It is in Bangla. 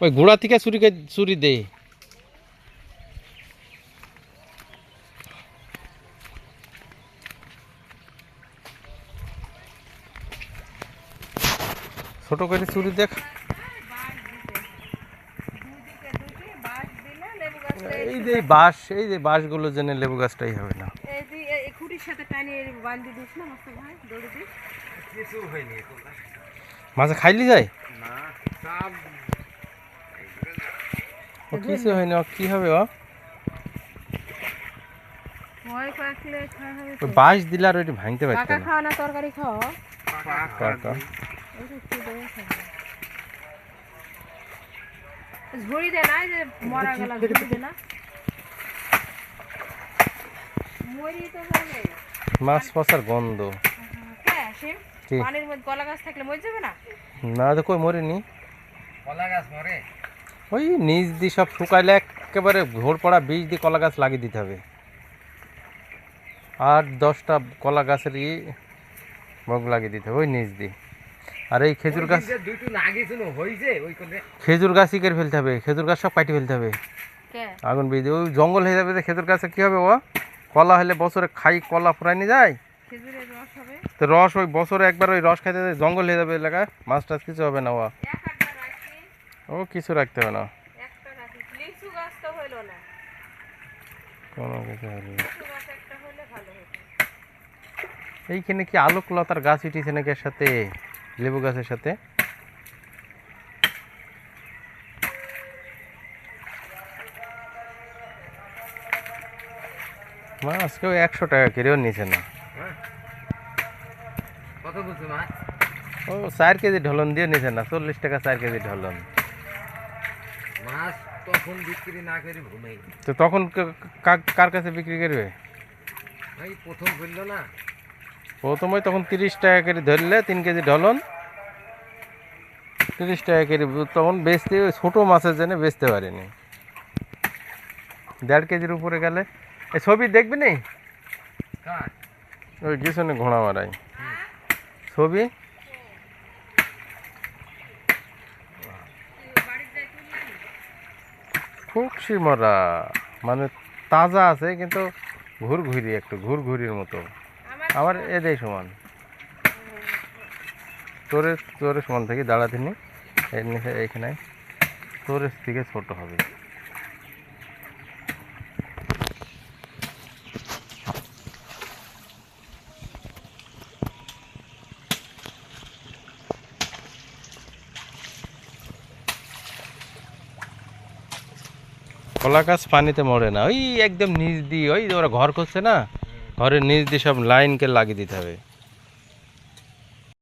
ওই গোড়া থেকে চুরি কে- চুরি দে। ছোট করে চুরি দেখ। এই যে বাঁশ, এই যে বাঁশগুলো জেনে লেবু গাছটাই হবে না। মাঝে খাইলি যায়? ও কিছু হয়নি ও কি হবে ও বাঁশ দিলে আর ওইটা ভাঙতে পারতো না। খাওয়া না তরকারি খাও। ঝুড়ি দে না যে মরা গেল ঝুড়ি দে না। মরি তো যাবে মাছ পচার গন্ধ? পানির মধ্যে কলা গাছ থাকলে মরে যাবে না? না তো কই মরিনি? কলা গাছ মরে? ওই নিচ দিয়ে সব শুকাইলে একেবারে ঘোর পড়া বীজ দিয়ে কলা গাছ লাগিয়ে দিতে হবে। আর দশটা কলা গাছের ই বগ লাগিয়ে দিতে হবে ওই নিচ দিয়ে। আর এই খেজুর গাছ খেজুর গাছ ই করে ফেলতে হবে খেজুর গাছ সব কাটি ফেলতে হবে। আগুন বীজ ওই জঙ্গল হয়ে যাবে যে খেজুর গাছে কী হবে ও? কলা হলে বছরে খাই কলা ফুরাইনি যায়। রস তো রস ওই বছরে একবার ওই রস খাইতে জঙ্গল হয়ে যাবে এলাকায়। মাছ টাছ কিছু হবে না ও। ও কিছু রাখতে হবে না। একটা রাখি। লিচু গাছ তো হইল না। কোনো কিছু হবে না। লিচু গাছ একটা হলে ভালো হতো। এইখানে কি আলোক লতার গাছ উঠেছে নাকি এর সাথে? লেবু গাছের সাথে? মাছ কেউ একশো টাকা কেড়েও নিছে না। কত বলছো মাছ ও চার কেজি ঢলন দিয়ে নিছে না চল্লিশ টাকা চার কেজি ঢলন। মাছ তখন বিক্রি না করে ঘুমাই তো তখন কার কাছে বিক্রি করবে? ভাই প্রথম বলল না? প্রথমে তখন তিরিশ টাকা করে ধরলে তিন কেজি ঢলন। তিরিশ টাকা করে তখন বেচতে ওই ছোটো মাছের জন্য বেচতে পারিনি। দেড় কেজির উপরে গেলে। এই ছবি দেখবি নি? ওই পিছনে ঘোড়া মারাই ছবি? খুবসি মরা। মানে তাজা আছে কিন্তু ঘুর ঘুরি একটু ঘুর ঘুরির মতো আবার আমার এদের সমান। তোরে তোরে সমান থেকে দাঁড়াতে নি। এর নিচে এইখানে তোরের থেকে ছোট হবে। কলা গাছ পানিতে মরে না। ওই একদম নিচ দিয়ে ওই ওরা ঘর করছে না? ঘরের নিচ দিয়ে সব লাইনকে লাগিয়ে দিতে হবে।